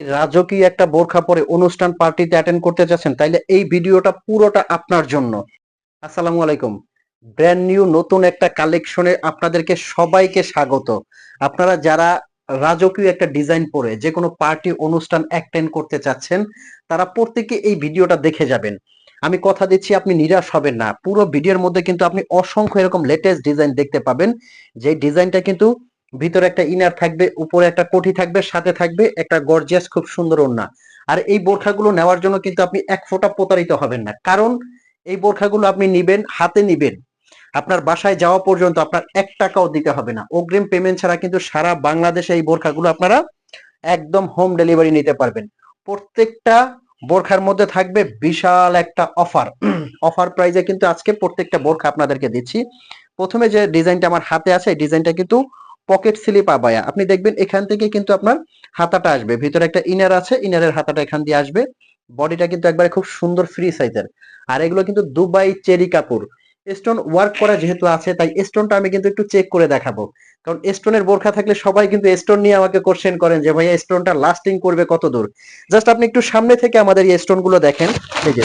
রাজকীয় একটা বোরখা পরে অনুষ্ঠান পার্টিতে অ্যাটেন্ড করতে চাচ্ছেন তাইলে এই ভিডিওটা পুরোটা আপনার জন্য। আসসালামু আলাইকুম। ব্র্যান্ড নিউ নতুন একটা কালেকশনে আপনাদেরকে সবাইকে স্বাগত। আপনারা যারা রাজকীয় একটা ডিজাইন পরে যে কোনো পার্টি অনুষ্ঠান অ্যাটেন্ড করতে চাচ্ছেন, তারা প্রত্যেকে এই ভিডিওটা দেখে যাবেন। আমি কথা দিচ্ছি, আপনি নিরাশ হবেন না। পুরো ভিডিওর মধ্যে কিন্তু আপনি অসংখ্য এরকম লেটেস্ট ডিজাইন দেখতে পাবেন। যে ডিজাইনটা কিন্তু ভিতরে একটা ইনার থাকবে, উপরে একটা কোটি থাকবে, সাথে থাকবে একটা গর্জিয়াস খুব সুন্দর ওড়না। আর এই বোরখাগুলো নেওয়ার জন্য কিন্তু আপনি এক ফোঁটা প্রতারিত হবেন না। কারণ এই বোরখাগুলো আপনি নিবেন, হাতে নিবেন। আপনার বাসায় যাওয়া পর্যন্ত আপনার এক টাকাও দিতে হবে না। অগ্রিম পেমেন্ট ছাড়া কিন্তু সারা বাংলাদেশে এই বোরখাগুলো আপনারা একদম হোম ডেলিভারি নিতে পারবেন। প্রত্যেকটা বোরখার মধ্যে থাকবে বিশাল একটা অফার অফার প্রাইজে কিন্তু আজকে প্রত্যেকটা বোরখা আপনাদেরকে দিচ্ছি। প্রথমে যে ডিজাইনটা আমার হাতে আছে, এই ডিজাইনটা কিন্তু পকেট স্লিপ আবায়া আপনি দেখবেন এখান থেকে কিন্তু আপনার হাতাটা আসবে। ভিতরে একটা ইনার আছে ইনারের হাতাটা এখান দিয়ে আসবে। বডিটা কিন্তু একবারে খুব সুন্দর ফ্রি সাইজের আর এগুলো কিন্তু দুবাই চেরি কাপড়। স্টোন ওয়ার্ক করা যেহেতু আছে, তাই স্টোনটা আমি কিন্তু একটু চেক করে দেখাবো। কারণ স্টোনের বোরখা থাকলে সবাই কিন্তু স্টোন নিয়ে আমাকে কোশ্চেন করেন যে, ভাইয়া স্টোনটা লাস্টিং করবে কত দূর জাস্ট আপনি একটু সামনে থেকে আমাদের এই স্টোনগুলো দেখেন। এই যে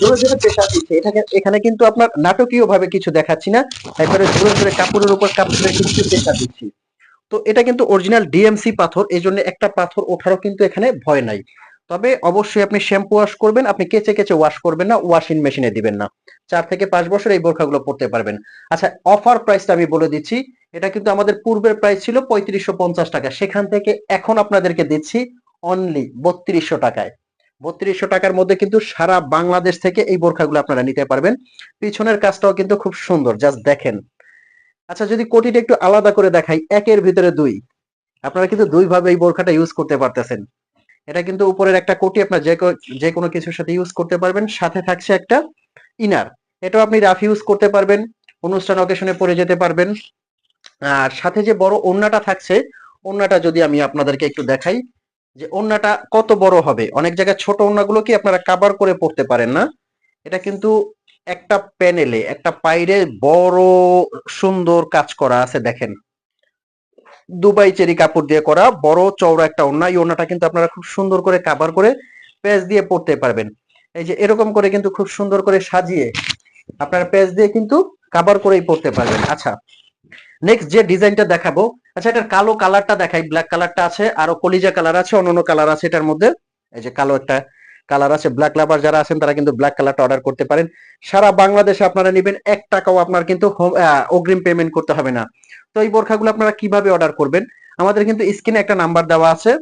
জোরে জোরে প্রেশার দিচ্ছি এখানে কিন্তু আপনার নাটকীয় ভাবে কিছু দেখাচ্ছি না একবারে জোরে জোরে কাপড়ের উপর কাপড়ের কিছু প্রেশার দিচ্ছি। তো এটা কিন্তু অরিজিনাল ডিএমসি পাথর এই জন্য একটা পাথর ওঠারও কিন্তু এখানে ভয় নাই। তবে অবশ্যই আপনি শ্যাম্পু ওয়াশ করবেন, আপনি কেচে কেচে ওয়াশ করবেন না ওয়াশিং মেশিনে দিবেন না। চার থেকে পাঁচ বছর এই বোরখাগুলো পড়তে পারবেন। আচ্ছা অফার প্রাইসটা আমি বলে দিচ্ছি, এটা কিন্তু আমাদের পূর্বের প্রাইস ছিল পঁয়ত্রিশশো টাকা। সেখান থেকে এখন আপনাদেরকে দিচ্ছি অনলি বত্রিশশো টাকায়। বত্রিশশো টাকার মধ্যে কিন্তু সারা বাংলাদেশ থেকে এই বোরখাগুলো আপনারা নিতে পারবেন। পিছনের কাজটাও কিন্তু খুব সুন্দর জাস্ট দেখেন। আচ্ছা যদি কোটিটা একটু আলাদা করে দেখাই, একের ভিতরে দুই। আপনারা কিন্তু দুই ভাবে এই বোরখাটা ইউজ করতে পারতেছেন। এটা কিন্তু উপরের একটা কোটি আপনার যে যে কোনো কিছুর সাথে ইউজ করতে পারবেন। সাথে থাকছে একটা ইনার এটাও আপনি রাফ ইউজ করতে পারবেন, অনুষ্ঠান অকেশনে পরে যেতে পারবেন। আর সাথে যে বড় ওড়নাটা থাকছে, ওড়নাটা যদি আমি আপনাদেরকে একটু দেখাই যে ওড়নাটা কত বড় হবে? অনেক জায়গায় ছোট ওড়নাগুলো কি আপনারা কাভার করে পড়তে পারেন না? এটা কিন্তু একটা প্যানেলে একটা পাইরে বড় সুন্দর কাজ করা আছে, দেখেন। দুবাই চেরি কাপড় দিয়ে করা, বড় চওড়া একটা ওড়না, এই ওড়নাটা কিন্তু আপনারা খুব সুন্দর করে কাভার করে পেজ দিয়ে পড়তে পারবেন। এই যে এরকম করে কিন্তু খুব সুন্দর করে সাজিয়ে আপনারা পেজ দিয়ে কিন্তু কাভার করেই পড়তে পারবেন। আচ্ছা নেক্সট যে ডিজাইনটা দেখাবো আচ্ছা এটার কালো কালারটা দেখাই ব্ল্যাক কালারটা আছে, আরও কলিজা কালার আছে অন্যান্য কালার আছে এটার মধ্যে। এই যে কালো একটা কালার আছে ব্ল্যাক লাভার যারা আছেন তারা কিন্তু ব্ল্যাক কালারটা অর্ডার করতে পারেন। সারা বাংলাদেশে আপনারা নেবেন, এক টাকাও আপনার কিন্তু অগ্রিম পেমেন্ট করতে হবে না। তো এই বোরখাগুলো আপনারা কীভাবে অর্ডার করবেন? আমাদের কিন্তু স্ক্রিনে একটা নাম্বার দেওয়া আছে,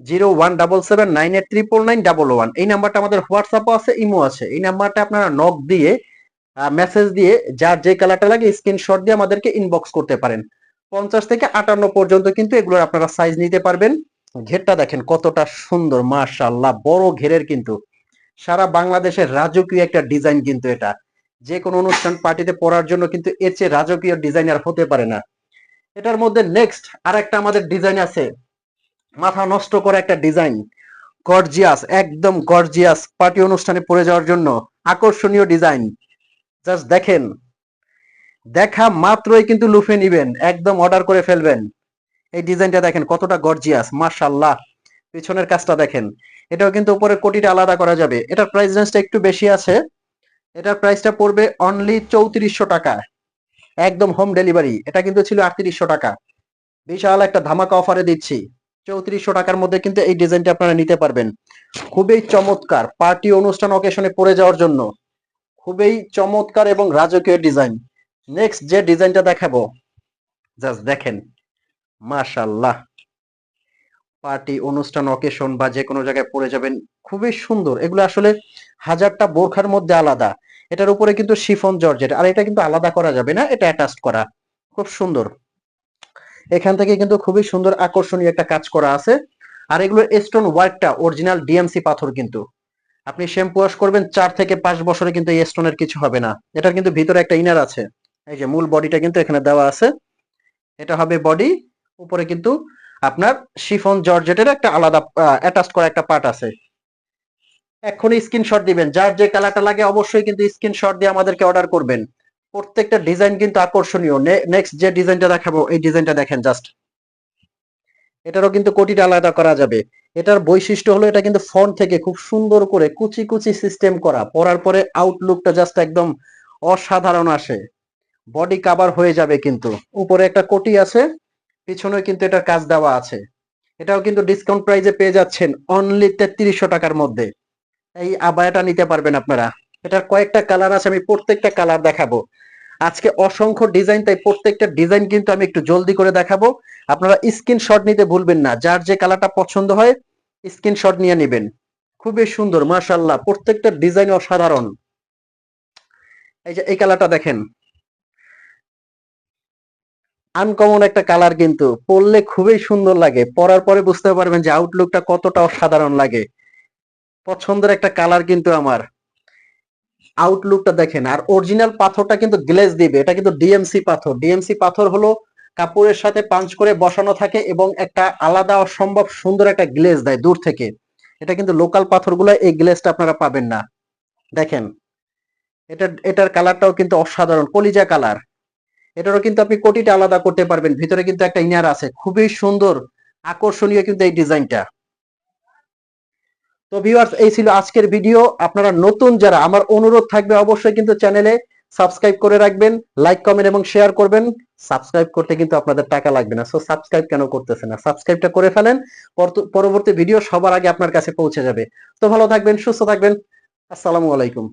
zero one double seven nine eight triple nine double one. এই নাম্বারটা আমাদের হোয়াটসঅ্যাপও আছে ইমো আছে। এই নাম্বারটা আপনারা নক দিয়ে মেসেজ দিয়ে যার যে কালারটা লাগে স্ক্রিনশট দিয়ে আমাদেরকে ইনবক্স করতে পারেন। পঞ্চাশ থেকে আটান্ন পর্যন্ত কিন্তু এগুলোর আপনারা সাইজ নিতে পারবেন। ঘেরটা দেখেন কতটা সুন্দর, মাশাআল্লাহ, বড় ঘেরের কিন্তু। সারা বাংলাদেশের রাজকীয় একটা ডিজাইন কিন্তু এটা। যে কোনো অনুষ্ঠান পার্টিতে পরার জন্য কিন্তু এর চেয়ে রাজকীয় ডিজাইন আর হতে পারে না। এটার মধ্যে নেক্সট আর একটা আমাদের ডিজাইন আছে। মাথা নষ্ট করা একটা ডিজাইন গর্জিয়াস একদম গর্জিয়াস পার্টি অনুষ্ঠানে পরে যাওয়ার জন্য আকর্ষণীয় ডিজাইন জাস্ট দেখেন। দেখা মাত্রই কিন্তু লুফে নিবেন, একদম অর্ডার করে ফেলবেন। এই ডিজাইনটা দেখেন কতটা গর্জিয়াস মাশাআল্লাহ। পিছনের কাজটা দেখেন, এটাও কিন্তু উপরের কোটিটা আলাদা করা যাবে। এটার প্রাইস রেঞ্জটা একটু বেশি আছে। এটার প্রাইসটা পড়বে অনলি চৌত্রিশশো টাকা। একদম হোম ডেলিভারি এটা কিন্তু ছিল আটত্রিশশো টাকা। বিশাল একটা ধামাকা অফারে দিচ্ছি। চৌত্রিশশো টাকার মধ্যে কিন্তু এই ডিজাইনটা আপনারা নিতে পারবেন। খুবই চমৎকার পার্টি অনুষ্ঠান অকেশনে পরে যাওয়ার জন্য। খুবই চমৎকার এবং রাজকীয় ডিজাইন নেক্সট যে ডিজাইনটা দেখাবো জাস্ট দেখেন মাশাল্লাহ পার্টি, অনুষ্ঠান অকেশন বা যে কোনো জায়গায় পরে যাবেন, খুবই সুন্দর। এগুলো আসলে হাজারটা বোরখার মধ্যে আলাদা। এটার উপরে কিন্তু শিফন জর্জেট, আর এটা কিন্তু আলাদা করা যাবে না, এটা অ্যাটাচ করা। খুব সুন্দর। এখান থেকে কিন্তু খুবই সুন্দর আকর্ষণীয় একটা কাজ করা আছে। আর এগুলোর স্টোন ওয়ার্কটা অরিজিনাল ডিএমসি পাথর কিন্তু। আপনি শ্যাম্পু ওয়াশ করবেন, চার থেকে পাঁচ বছরে কিন্তু এই স্টোনের কিছু হবে না। এটার কিন্তু ভিতরে একটা ইনার আছে। এই যে মূল বডিটা কিন্তু এখানে দেওয়া আছে। এটা হবে বডি উপরে কিন্তু আপনার শিফন জর্জেটের একটা আলাদা অ্যাটাচ করা একটা পার্ট আছে। এখনই স্ক্রিনশট দিবেন। যার যে কালারটা লাগে অবশ্যই কিন্তু স্ক্রিনশট দিয়ে আমাদেরকে অর্ডার করবেন। প্রত্যেকটা ডিজাইন কিন্তু আকর্ষণীয়। নেক্সট যে ডিজাইনটা দেখাবো, এই ডিজাইনটা দেখেন জাস্ট এটারও কিন্তু কোটিটা আলাদা করা যাবে। এটার বৈশিষ্ট্য হলো এটা কিন্তু ফন্ট থেকে খুব সুন্দর করে কুচি কুচি সিস্টেম করা। পরার পরে আউটলুকটা জাস্ট একদম অসাধারণ আসে। বডি কাভার হয়ে যাবে কিন্তু। উপরে একটা কোটি আছে পিছনে কিন্তু এটার কাজ দেওয়া আছে। এটাও কিন্তু ডিসকাউন্ট প্রাইসে পেয়ে যাচ্ছেন অনলি তেত্রিশশো টাকার মধ্যে। এই আবায়াটা নিতে পারবেন আপনারা। এটার কয়েকটা কালার আছে, আমি প্রত্যেকটা কালার দেখাবো। আজকে অসংখ্য ডিজাইন, তাই প্রত্যেকটা ডিজাইন কিন্তু আমি একটু জলদি করে দেখাবো। আপনারা স্ক্রিনশট নিতে ভুলবেন না, যার যে কালারটা পছন্দ হয়, স্ক্রিনশট নিয়ে নেবেন। খুবই সুন্দর মাশাল্লাহ প্রত্যেকটা ডিজাইন অসাধারণ। এই যে, এই কালারটা দেখেন। আনকমন একটা কালার কিন্তু, পরলে খুবই সুন্দর লাগে। পরার পরে বুঝতে পারবেন যে আউটলুকটা কতটা অসাধারণ লাগে। পছন্দের একটা কালার কিন্তু আমার। আউটলুকটা দেখেন, আর অরিজিনাল পাথরটা কিন্তু গ্লেজ দিবে। এটা কিন্তু ডিএমসি পাথর। ডিএমসি পাথর হলো কাপড়ের সাথে পাঞ্চ করে বসানো থাকে এবং একটা আলাদা অসম্ভব সুন্দর একটা গ্লেজ দেয় দূর থেকে। এটা কিন্তু লোকাল পাথরগুলো, এই গ্লেজটা আপনারা পাবেন না। দেখেন, এটা, এটার কালারটাও কিন্তু অসাধারণ, কলিজা কালার এটারও কিন্তু আপনি কোটিটা আলাদা করতে পারবেন। ভিতরে কিন্তু একটা ইনার আছে। খুবই সুন্দর, আকর্ষণীয় কিন্তু এই ডিজাইনটা তো ভিউয়ার্স এই ছিল আজকের ভিডিও আপনারা নতুন যারা, আমার অনুরোধ থাকবে অবশ্যই কিন্তু চ্যানেলে সাবস্ক্রাইব করে রাখবেন লাইক কমেন্ট এবং শেয়ার করবেন। সাবস্ক্রাইব করতে কিন্তু আপনাদের টাকা লাগবে না। সো সাবস্ক্রাইব কেন করতেছে না? সাবস্ক্রাইবটা করে ফেলেন পরবর্তী ভিডিও সবার আগে আপনার কাছে পৌঁছে যাবে। তো ভালো থাকবেন, সুস্থ থাকবেন। আসসালামু আলাইকুম।